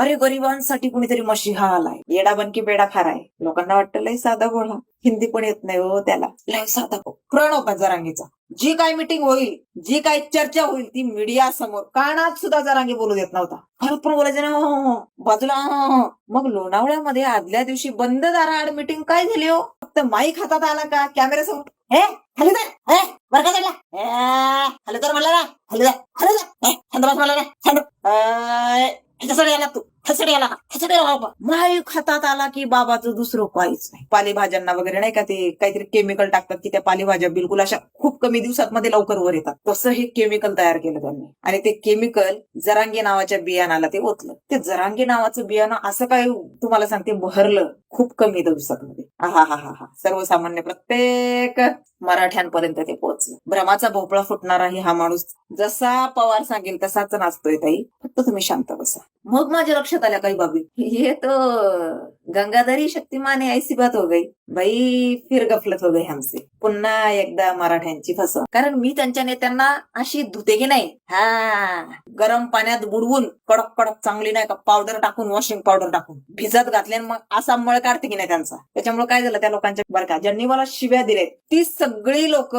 अरे गरिबांसाठी कुणीतरी मशिहा आलाय. येडा बनकी बेडा खाराय. लोकांना वाटतं लय साधा बोला हिंदी पण येत नाही हो त्याला. लय साधा हो प्रणव जरांगीचा. जी काय मिटिंग होईल जी काय चर्चा होईल ती मीडिया समोर कानात सुद्धा जरांगी बोलू देत नव्हता. परत पण बोलायचं ना बाजूला मग लोणावळ्यामध्ये आदल्या दिवशी बंद दाराआड मिटिंग काय झाली हो? फक्त माईक हातात आला का? कॅमेऱ्यासमोर हे खाली जा हे वर का चढला खाली तर म्हणला ना. खाली जा खाली जा ए, बस ना. थंड ए, आला तू. खचड्याला खचड्याला का? खतात आला हातात आला की बाबाचं दुसरं काहीच नाही. पालेभाज्यांना वगैरे नाही का ते काहीतरी केमिकल टाकतात की त्या पालेभाज्या बिलकुल अशा खूप कमी दिवसात मध्ये लवकर वर येतात. तसं हे केमिकल तयार केलं त्यांनी. आणि ते केमिकल जरांगी नावाच्या बियाणाला ते ओतलं. ते जरांगी नावाचं बियाणं असं काय तुम्हाला सांगते बहरलं खूप कमी दिवसात मध्ये हा हा हा हा सर्वसामान्य प्रत्येक मराठ्यांपर्यंत ते पोहोचलं. भ्रमाचा भोपळा फुटणाराही हा माणूस जसा पवार सांगेल तसाच नाचतोय ताई. फक्त तुम्ही शांत बसा. मग माझ्या लक्षात आल्या काही बाबी. हे तर गंगाधरी शक्तिमान ऐसी बात हो गई. बाई फिर गफलत हो गई हमसे. पुन्हा एकदा मराठ्यांची फसव कारण मी त्यांच्या नेत्यांना अशी धुते की नाही. हा. गरम पाण्यात बुडवून कडक कडक चांगली नाही का पावडर टाकून वॉशिंग पावडर टाकून भिजत घातले आणि मग असा मळ काढते की नाही त्यांचा. त्याच्यामुळे काय झालं त्या लोकांच्या बरं का ज्यांनी मला शिव्या दिलेत ती सगळी लोक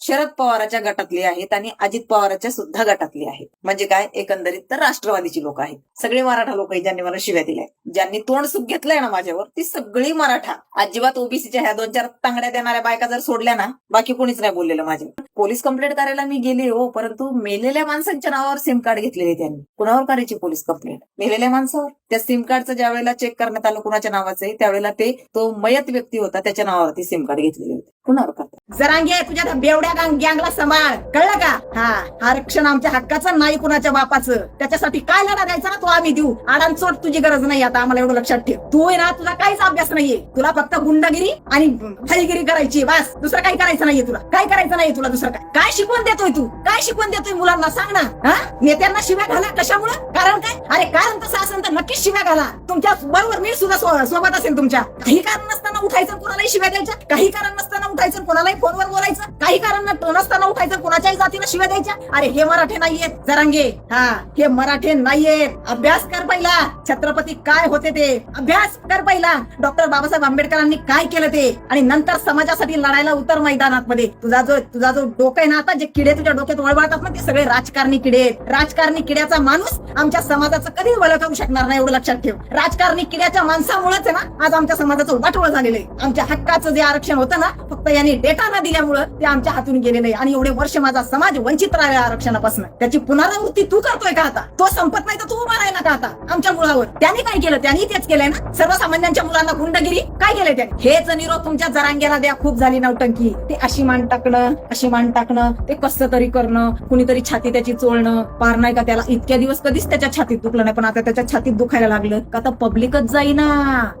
शरद पवाराच्या गटातली आहेत आणि अजित पवाराच्या सुद्धा गटातली आहेत. म्हणजे काय? एकंदरीत तर राष्ट्रवादीची लोक आहेत. सगळे मराठा लोक आहेत ज्यांनी मला शिव्या दिल्या ज्यांनी तोंड सुख घेतलंय ना माझ्यावर ती सगळी मराठा. अजिबात ओबीसीच्या ह्या दोन चार तांगड्या देणाऱ्या बायका जर सोडल्या ना बाकी कोणीच नाही बोललेलं माझे पोलीस कंप्लेंट करायला मी गेले हो परंतु मेलेल्या माणसांच्या नावावर सिम कार्ड घेतलेले त्यांनी. कुणावर करायची पोलीस कंप्लेंट मेलेल्या माणसावर. त्या सिम कार्डचं ज्या वेळेला चेक करण्यात आलं कुणाच्या नावाचं आहे त्यावेळेला ते तो मयत व्यक्ती होता त्याच्या नावावरती सिम कार्ड घेतलेले होते. कुणावर करतात जरांगे तुझ्या बेवड्या गांग- गँगला सांभाळ. कळलं का? हा आरक्षण आमच्या हक्काचं नाही कुणाच्या बापाचं. त्याच्यासाठी काय लढा द्यायचा ना तो आम्ही देऊ. आडांचोट तुझी गरज नाही आता आम्हाला एवढं लक्षात ठेव. तू आहे ना तुझा काहीच अभ्यास नाहीये. तुला फक्त गुंडगिरी आणि फाईगिरी करायची बस. दुसरं काही करायचं नाहीये तुला. काय करायचं नाहीये तुला दुसरं काय. काय शिकवून देतोय तू? काय शिकवून देतोय मुलांना? सांग ना. हा? नेत्यांना शिव्या घाला कशामुळे? कारण काय? अरे कारण तसं असेल तर नक्कीच शिव्या घाला. तुमच्या बरोबर मी सुद्धा सोबत असेल तुमच्या. काही कारण नसताना उठायचं कोणालाही शिव्या द्यायच्या. काही कारण नसताना उठायचं कोणालाही फोनवर बोलायचं. काही कारण नसताना उठायचं कोणाच्याही जातीला शिव्या द्यायच्या. अरे हे मराठे नाहीयेत जरांगे. हा हे मराठे नाहीयेत. अभ्यास कर पहिला. छत्रपती काय होते ते? अभ्यास कर पहिला. डॉक्टर बाबासाहेब आंबेडकरांनी काय केलं ते? आणि नंतर समाजासाठी लढायला उतर मैदानात मध्ये तुझा जो तुझा जो डोकं आहे ना आता जे किडे तुझ्या डोक्यात वळवळतात ना ते सगळे राजकारणी किडे आहेत. राजकारणी किड्याचा माणूस आमच्या समाजाचं कधी वळ करू शकणार नाही एवढं लक्षात ठेव. राजकारणी किड्याच्या माणसामुळेच आहे ना आज आमच्या समाजाचं वाटोळ झालेलं आहे. आमच्या हक्काचं जे आरक्षण होतं ना फक्त यांनी डेटा न दिल्यामुळं ते आमच्या हातून गेलेलं आहे. आणि एवढे वर्ष माझा समाज वंचित राहिला आरक्षणापासून. त्याची पुनरावृत्ती तू करतोय का आता? तो संपत नाही तर तू उभा राहिला का आता? आमच्या मुळावर. त्यांनी काय केलं? त्यांनी तेच केलंय ना? सर्वसामान्यांच्या मुलांना गुंडगिरी? काय केलंय त्याने? हेच निरोप तुमच्या जरांगेला द्या. खूप झाली नवटंकी ते अशी मान टाकणं अशी मान टाकणं ते कसं तरी करणं कुणीतरी छाती त्याची चोळणं पार नाही का त्याला? इतक्या दिवस कधीच त्याच्या छातीत दुखलं नाही. पण आता त्याच्या छातीत दुखायला लागलं. का आता पब्लिकच जाईना.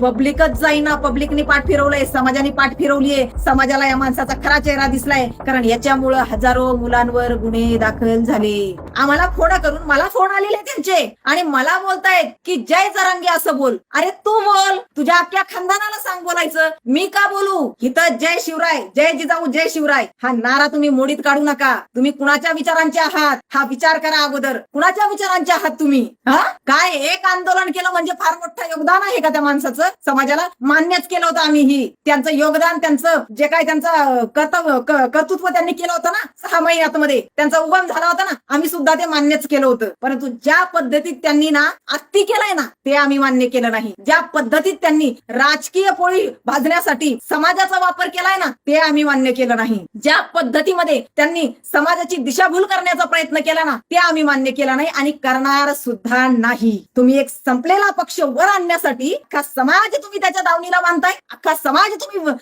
पब्लिकच जाईना. पब्लिकनी पाठ फिरवलंय. समाजाने पाठ फिरवलीये. समाजाला या माणसाचा खरा चेहरा दिसलाय. कारण याच्यामुळं हजारो मुलांवर गुन्हे दाखल झाले. आम्हाला फोन करून मला फोन आलेले त्यांचे. आणि मला बोलतायत की जय जरांगी असं बोल. अरे तू बोल. तुझ्या अख्ख्या खानदानाला सांग बोलायचं. मी का बोलू? इथं जय शिवराय जय जिजाऊ जय शिवराय. हा नारा तुम्ही मोडीत काढू नका. तुम्ही कुणाच्या विचारांचे आहात? हा विचार करा अगोदर. कुणाच्या विचारांचे आहात तुम्ही? हा? काय? एक आंदोलन केलं म्हणजे फार मोठं योगदान आहे का त्या माणसाचं? समाजाला? मान्यच केलं होतं आम्ही ही. त्यांचं योगदान त्यांचं जे काय त्यांचं कर्तव्य कर्तृत्व त्यांनी केलं होतं ना सहा महिन्यात मध्ये त्यांचा उगम झाला होता ना आम्ही सुद्धा ते मान्यच केलं होतं. परंतु ज्या पद्धतीत त्यांनी ना अत्ती केलंय ना ते आम्ही मान्य केलं नाही. ज्या पद्धतीत त्यांनी राजकीय पोळी भाजण्यासाठी समाजाचा वापर केलाय ना ते आम्ही मान्य केलं नाही. ज्या पद्धतीमध्ये त्यांनी समाजाची दिशाभूल करण्याचा प्रयत्न केला ना ते आम्ही मान्य केला नाही आणि करणार सुद्धा नाही. तुम्ही एक संपलेला पक्ष वर आणण्यासाठी अख्खा समाज तुम्ही त्याच्या दावणीला बांधताय अख्खा समाज तुम्ही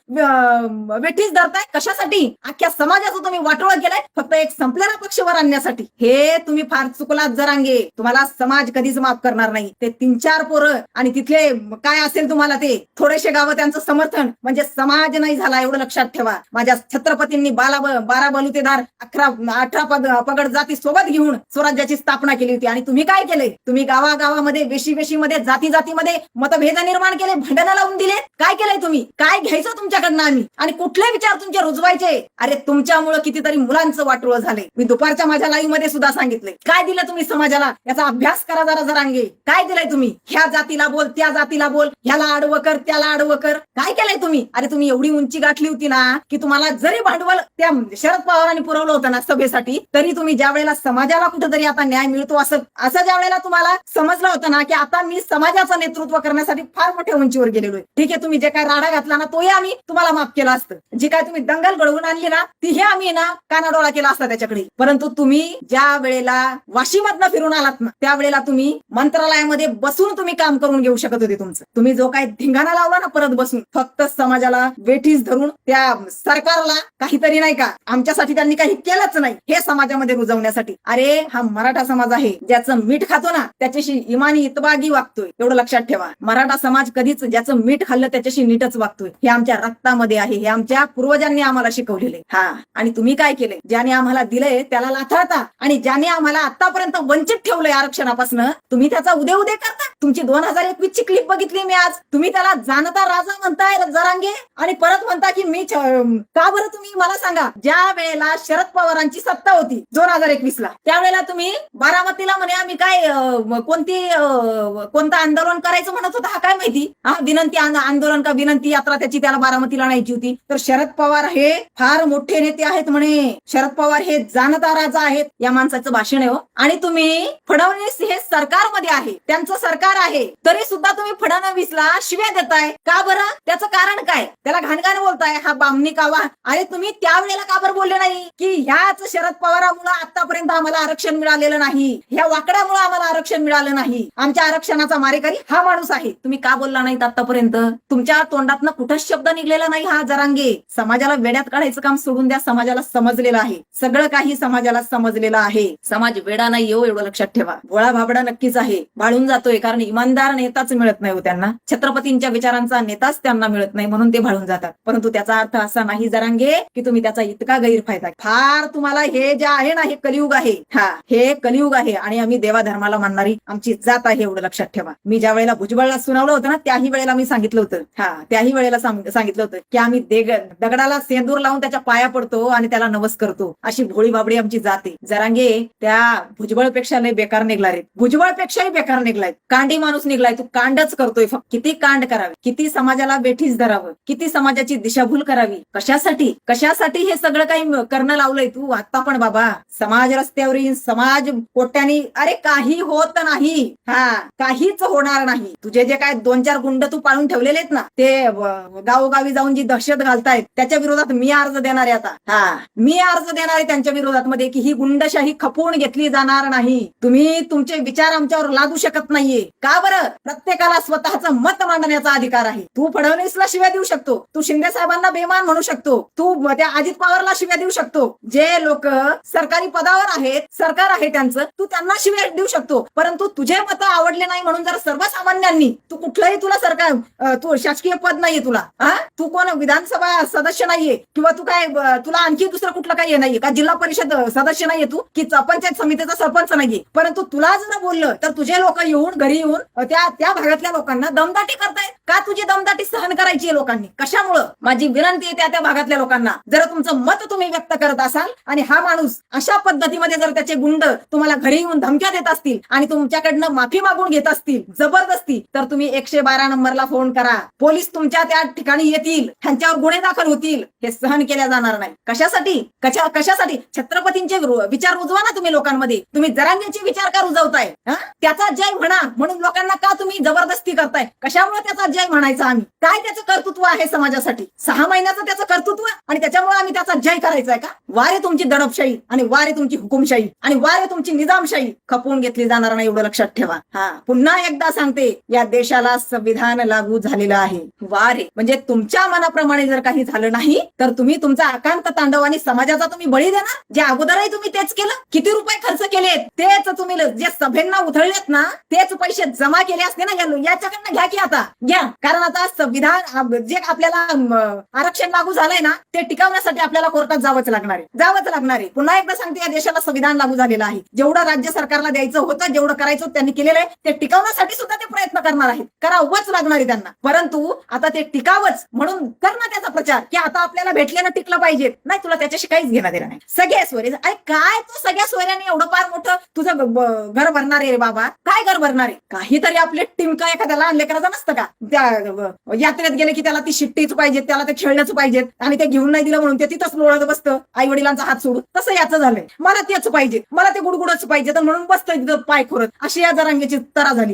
वेठीस धरताय. कशासाठी? अख्ख्या समाजाचं तुम्ही वाटोळ केलाय फक्त एक संपलेला पक्ष वर आणण्यासाठी. हे तुम्ही फार चुकलात जरांगे तुम्हाला समाज कधीच माफ करणार नाही. ते तीन चार पोरं आणि तिथले काय असेल तुम्हाला ते थोडेसे गावं त्यांचं समर्थन. म्हणजे समाज नाही झाला एवढं लक्षात ठेवा. माझ्या छत्रपतींनी बाला बारा बलुतेदार अकरा अठरा पद पगड जाती सोबत घेऊन स्वराज्याची स्थापना केली होती. आणि तुम्ही काय केलंय? तुम्ही गावागावा गावागावामध्ये वेशी वेशीमध्ये जाती जातीमध्ये मतभेद निर्माण केले भांडणं लावून दिले काय केलंय तुम्ही? काय घ्यायचं तुमच्याकडनं आम्ही? आणि कुठले विचार तुमचे रुजवायचे? अरे तुमच्यामुळे कितीतरी मुलांचं वाटोळ झालंय. मी दुपारच्या माझ्या लाईव्हमध्ये सुद्धा सांगितले काय दिलं तुम्ही समाजाला? याचा अभ्यास करा जरा जरांगे. काय दिलंय तुम्ही? ह्या जातीला बोल त्या जातीला बोल. ह्याला आडवं कर त्याला आडवं कर. काय केलंय तुम्ही? अरे तुम्ही एवढी उंची गाठली होती ना की तुम्हाला जरी भांडवल त्या शरद पवारांनी पुरवलं होतं ना सभेसाठी तरी तुम्ही ज्या वेळेला समाजाला कुठेतरी आता न्याय मिळतो असं असं ज्या वेळेला तुम्हाला समजलं होतं ना की आता मी समाजाचं नेतृत्व करण्यासाठी फार मोठ्या उंचीवर गेलेलो आहे. ठीक आहे तुम्ही जे काय राडा घातला ना तोही आम्ही तुम्हाला माफ केला असतं. जी काय तुम्ही दंगल घडवून आणली ना तीही आम्ही ना कानाडोळा केला असता त्याच्याकडे. परंतु तुम्ही ज्या वेळेला वाशीमधनं फिरून आलात ना त्यावेळेला तुम्ही मंत्रालयामध्ये बसून तुम्ही काम करून घेऊ शकत होते तुमचं. तुम्ही जो काय धिंगाणा लावला ना परत बसून फक्त समाजाला वेठीस धरून त्या सरकारला काहीतरी नाही का आमच्यासाठी त्यांनी काही केलंच नाही हे समाजामध्ये रुजवण्यासाठी. अरे हा मराठा समाज आहे ज्याचं मीठ खातो ना त्याच्याशी इमानी इतबागी वागतोय. एवढं लक्षात ठेवा. मराठा समाज कधीच ज्याचं मीठ खाल्लं त्याच्याशी नीटच वागतोय. हे आमच्या रक्तामध्ये आहे. हे आमच्या पूर्वजांनी आम्हाला शिकवलेले. हा. आणि तुम्ही काय केले? ज्याने आम्हाला दिलंय त्याला लाथाळता. आणि ज्याने आम्हाला आतापर्यंत वंचित ठेवलंय आरक्षणापासून तुम्ही त्याचा उदय उदय करता. तुमची दोन हजार एकवीस ची क्लिप बघितली मी आज. तुम्ही त्याला जाणता राजा म्हणताय जरांगे. आणि परत म्हणता की मी का बरं तुम्ही? मला सांगा. ज्या वेळेला शरद पवारांची सत्ता होती दोन हजार एकवीस ला त्यावेळेला तुम्ही बारामतीला म्हणे आम्ही काय कोणती कोणतं आंदोलन करायचं म्हणत होता? हा काय माहिती? हा विनंती आंद- आंदोलन का विनंती यात्रा त्याची त्याला बारामतीला न्यायची होती. तर शरद पवार हे फार मोठे नेते आहेत म्हणे. शरद पवार हे जाणता राजा आहेत या माणसाचं भाषण आहे हो. आणि तुम्ही फडणवीस हे सरकारमध्ये आहे. त्यांचं सरकार आहे. तरी सुद्धा तुम्ही फडणवीसला शिव्या देताय. का बरं? त्याचं कारण काय? त्याला घाणघाण बोलताय. हा बामणी कावा. अरे तुम्ही त्यावेळेला का बरं बोलले नाही? की ह्याच शरद पवारामुळे आतापर्यंत आम्हाला आरक्षण मिळालेलं नाही. ह्या वाकड्यामुळे आम्हाला आरक्षण मिळालं नाही. आमच्या आरक्षणाचा मारेकरी हा माणूस आहे. तुम्ही का बोलला नाहीत आतापर्यंत तुमच्या तोंडातनं कुठंच शब्द निघलेला नाही हा जरांगे. समाजाला वेड्यात काढायचं काम सोडून द्या समाजाला समजलेलं आहे. सगळं काही समाजाला समजलेलं आहे. समाज वेडा नाही येऊ एवढं लक्षात ठेवा. भोळा भाबडा नक्कीच आहे. भाळून जातोय कारण इमानदार नेताच मिळत नाही हो त्यांना. छत्रपतींच्या विचारांचा नेताच त्यांना मिळत नाही म्हणून ते भाळून जातात. परंतु त्याचा अर्थ असा नाही जरांगे की तुम्ही त्याचा इतका गैरफायदा फार तुम्हाला हे जे आहे ना हे कलियुग आहे. हा हे कलियुग आहे आणि आम्ही देवाधर्माला मानणारी आमची जात आहे एवढं लक्षात ठेवा. मी ज्या वेळेला भुजबळला सुनावलं होतं ना त्याही वेळेला मी सांगितलं होतं. हा त्याही वेळेला सांग- सांगितलं होतं की आम्ही देगन दगडाला सेंदूर लावून त्याच्या पाया पडतो आणि त्याला नवस करतो. अशी भोळी बाबडी आमची जाते. जरांगे त्या भुजबळपेक्षा लय बेकार निघला रे भुजबळपेक्षाही बेकार निघलाय कांडी माणूस निघलाय तू कांडच करतोय फक्त. किती कांड करावे? किती समाजाला बेठीस धरावं? किती समाजाची दिशाभूल करावी? कशासाठी? कशासाठी हे सगळं काही करणं लावलंय तू? आता पण बाबा समाज रस्त्यावर समाज कोट्याने अरे काही होत नाही. हा काहीच होणार नाही. तुझे जे काय दोन चार गुंड तू पाळून ठेवलेले आहेत ना ते व- गावोगावी जाऊन जी दहशत घालतायत त्याच्या विरोधात मी अर्ज देणार आहे आता. हा. मी अर्ज देणार आहे त्यांच्या विरोधात मध्ये की ही गुंडशाही खपवून घेतली जाणार नाही. तुम्ही तुमचे विचार आमच्यावर लादू शकत नाहीये. का बरं? प्रत्येकाला स्वतःचं मत मांडण्याचा अधिकार आहे. तू फडणवीसला शिव्या देऊ शकतो. तू शिंदे साहेबांना बेमान म्हणू शकतो. तू त्या अजित पवारला शिव्या देऊ शकतो. जे लोक सरकारी पदावर आहेत सरकार आहे त्यांचं तू त्यांना शिव्या देऊ शकतो. परंतु तुझे मत आवडले नाही म्हणून जर सर्वसामान्यांनी तू कुठलंही तुला सरकार तू शासकीय पद नाहीये तुला हा? तू कोण विधानसभा सदस्य नाहीये किंवा तू काय तुला आणखी दुसरं कुठलं काही नाहीये? का जिल्हा परिषद सदस्य नाहीये तू? की पंचायत समितीचा सरपंच नाहीये? परंतु तुला जर बोललं तर तुझे लोक येऊन घरी येऊन त्या त्या भागातल्या लोकांना दमदाटी करतायत. का तुझी दमदाटी सहन करायची आहे लोकांनी? कशामुळं? माझी विनंती आहे त्या त्या भागातल्या लोकांना. जर तुमचं मत तुम्ही व्यक्त करत असाल आणि हा माणूस अशा पद्धतीमध्ये जर त्याचे गुंड तुम्हाला घरी येऊन धमक्या देत असतील आणि तुमच्याकडनं माफी मागून घेत असतील जबरदस्ती तर तुम्ही एकशे बारा नंबरला फोन करा. पोलीस तुमच्या त्या ठिकाणी येतील त्यांच्यावर गुन्हे दाखल होतील हे सहन केल्या जाणार नाही. कशासाठी? कशा कशासाठी? छत्रपतींचे विचार रुजवा ना तुम्ही लोकांमध्ये. तुम्ही जरांगीचे विचार का रुजवताय? त्याचा जय म्हणा म्हणून लोकांना का तुम्ही जबरदस्ती करताय? कशामुळे त्याचा जय म्हणायचा आम्ही? काय त्याचं कर्तृत्व आहे समाजासाठी? सहा महिन्याचं त्याचं कर्तृत्व आणि त्याच्यामुळे आम्ही त्याचा जय करायचा आहे का? वारे तुमची दडपशाही आणि वारे तुमची हुकुमशाही आणि वारे तुमची निजामशाही खपवून घेतली जाणार नाही एवढं लक्षात ठेवा. हा पुन्हा एकदा सांगते या देशाला संविधान लागू झालेलं आहे. वारे म्हणजे तुमच्या मनाप्रमाणे जर काही झालं नाही तर तुम्ही तुमचा आकांत तांडव आणि समाजाचा तुम्ही बळी देणार? जे अगोदरही तुम्ही तेच केलं? किती रुपये खर्च केलेत? तेच तुम्ही जे सभेंना उधळलेत ना तेच पैसे जमा केले असते ना याच्याकडनं घ्या की आता. घ्या. कारण आता संविधान जे आपल्याला आरक्षण लागू झालंय ना ते टिकवण्यासाठी आपल्याला कोर्टात जावंच लागणार आहे. जावंच लागणार आहे. पुन्हा एकदा सांगते या देशाला संविधान लागू झालेलं आहे. जेवढं राज्य सरकारला द्यायचं होतं जेवढं करायचं त्यांनी केलेलं आहे ते टिकवण्यासाठी सुद्धा ते प्रयत्न करणार आहेत. करावंच लागणार आहे त्यांना. परंतु तू आता ते टिकावंच म्हणून कर ना त्याचा प्रचार की आता आपल्याला भेटल्यानं टिकलं पाहिजे. नाही तुला त्याच्याशी काहीच घेणं देणं नाही. सगळ्या सोयरे अरे काय तू सगळ्या सोयऱ्याने एवढं फार मोठं तुझं घर भरणार आहे रे बाबा? काय घर भरणार आहे? काहीतरी आपले टिमका एखाद्या लहान लेकराचं नसतं का? त्या यात्रेत गेले की त्याला ती शिट्टीच पाहिजे त्याला ते खेळण्याच पाहिजेत आणि ते घेऊन नाही दिलं म्हणून ते तिथंच लोळत बसतं आई वडिलांचा हात सोडून. तसं याचं झालंय. मला तेच पाहिजे मला ते गुडगुडच पाहिजे तर म्हणून बसतं तिथं पाय खोरत अशी या जरांगीची तरा झाली.